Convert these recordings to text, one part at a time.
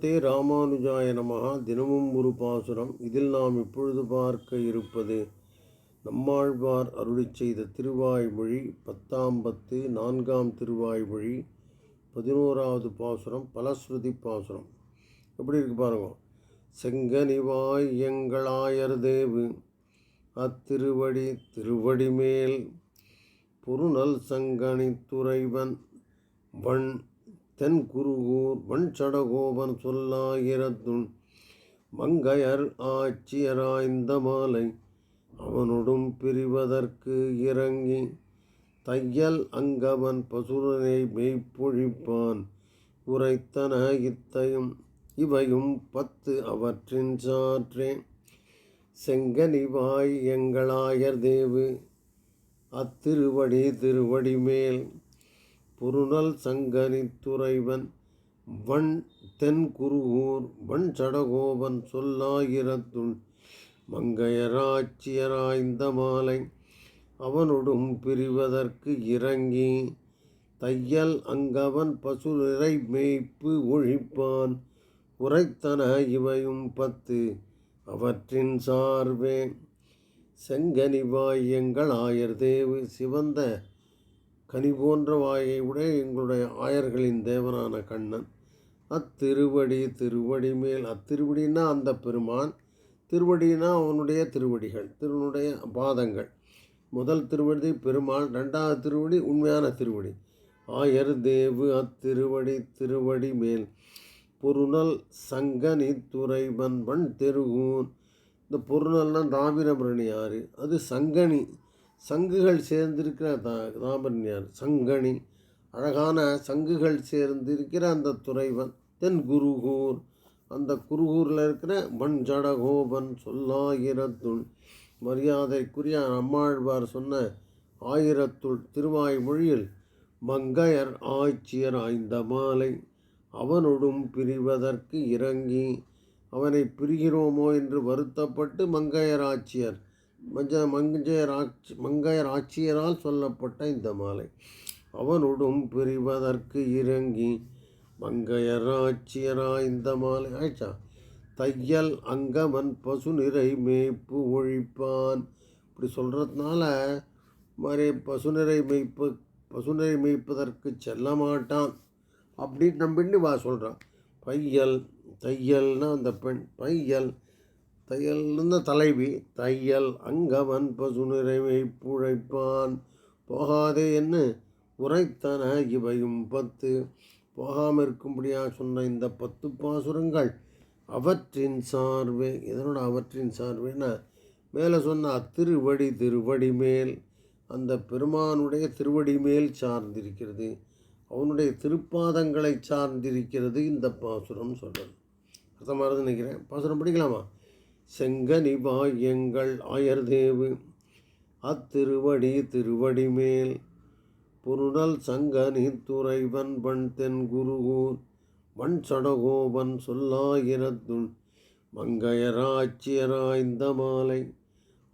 தே ராமானுஜாய நமகா தினமும் ஒரு பாசுரம். இதில் நாம் இப்பொழுது பார்க்க இருப்பது நம்மாழ்வார் அருளி செய்த திருவாய்மொழி பத்தாம் பத்து நான்காம் திருவாய்மொழி பதினோராவது பாசுரம் பலஸ்ருதி பாசுரம். எப்படி இருக்கு பாருங்க. செங்கனிவாய் எங்களாயர் தேவு அத்திருவடி திருவடி மேல் பொருநல் சங்கனி துறைவன் வண் தென் குருகூர் வன் சடகோபன் சொல்லாயிரத்துள் மங்கையர் ஆட்சியராய்ந்த மாலை அவனொடும் பிரிவதற்கு இறங்கி தையல் அங்கவன் பசுரனை மெய்ப்பொழிப்பான் உரைத்தன இத்தையும் இவையும் பத்து அவற்றின் சாற்றே. செங்கனிவாய் எங்களாயர் தேவு அத்திருவடி திருவடி மேல் பொருணல் சங்கரித்துறைவன் வண் வன் தென் குருகூர் வன் சடகோபன் சொல்லாயிரத்துள் மங்கையராட்சியராய்ந்த மாலை அவனொடும் பிரிவதற்கு இறங்கி தையல் அங்கவன் பசு மேய்ப்பு ஒழிப்பான் உரைத்தன இவையும் பத்து அவற்றின் சார்பே செங்கனிவாய் எங்கள் ஆயர் தேவு சிவந்த கனி போன்ற வாயை உடைய எங்களுடைய ஆயர்களின் தேவனான கண்ணன். அத்திருவடி திருவடி மேல். அத்திருவடினா அந்த பெருமான் திருவடினா அவனுடைய திருவடிகள் திருவனுடைய பாதங்கள். முதல் திருவடி பெருமாள் ரெண்டாவது திருவடி உண்மையான திருவடி. ஆயர் தேவு அத்திருவடி திருவடி மேல். பொருணல் சங்கனி துறைவன் வன் தெருகூன். இந்த பொருணல்னால் தாமிரபரணி ஆறு அது சங்கனி. சங்குகள் சேர்ந்திருக்கிற தா தாமிரணியார் சங்கனி அழகான சங்குகள் சேர்ந்திருக்கிற அந்த துறைவன் தென் குருகூர். அந்த குருகூரில் இருக்கிற வன் ஜடகோபன் சொல்லாயிரத்துள். மரியாதைக்குரிய அம்மாழ்வார் சொன்ன ஆயிரத்துள் திருவாய்மொழியில் மங்கையர் ஆட்சியர் ஆய்ந்த மாலை. அவனொடும் பிரிவதற்கு இறங்கி அவனை பிரிகிறோமோ என்று வருத்தப்பட்டு மங்கையர் ஆட்சியர் மஞ்ச மஞ்சராட்சி ஆட்சி மங்கையர் ஆட்சியரால் சொல்லப்பட்ட இந்த மாலை. அவனொடும் பிரிவதற்கு இறங்கி மங்கையராட்சியரா இந்த மாலை. ஆயிடுச்சா? தையல் அங்கமன் பசு நிறை மேய்ப்பு ஒழிப்பான். இப்படி சொல்கிறதுனால மாதிரி பசுநிறை மேய்ப்பு பசுநிறை மேய்ப்பதற்கு செல்ல மாட்டான் அப்படின்னு நம்பின்னு வா சொல்கிறான் பையல் தையல்னா அந்த பெண். பையல் தையல்னா தலைவி தையல் அங்கவன் பசு நிறைவை புழைப்பான். போகாதே என்ன உரைத்தன இவையும் பத்து. போகாமல் இருக்கும்படியாக சொன்ன இந்த பத்து பாசுரங்கள் அவற்றின் சார்பே இதனோட அவற்றின் சார்பேனா மேலே சொன்ன அத்திருவடி திருவடி மேல். அந்த பெருமானுடைய திருவடி மேல் சார்ந்திருக்கிறது. அவனுடைய திருப்பாதங்களை சார்ந்திருக்கிறது இந்த பாசுரம் சொல்கிறது அர்த்தமாக நினைக்கிறேன். பாசுரம் படிக்கலாமா? செங்கனி பாயங்கள் ஆயர்தேவு அத்திருவடி திருவடி மேல் புருடல் சங்கனி துறைவன் பண் தென் குருகூர். வன் சடகோபன் சொல்லாயிரத்துள் மங்கையராட்சியராய்ந்த மாலை.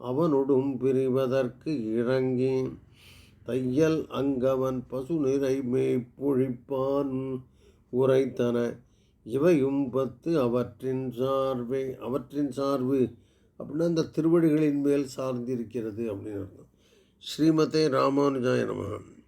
அவனொடும் பிரிவதற்கு இறங்கி தையல் அங்கவன் பசு நிறை மேய்ப்பொழிப்பான். உரைத்தன இவையும் பத்து அவற்றின் சார்பை அவற்றின் சார்பு அப்படின்னா அந்த திருவடிகளின் மேல் சார்ந்திருக்கிறது அப்படின்னு அர்த்தம். ஸ்ரீமதே ராமானுஜாய நமகன்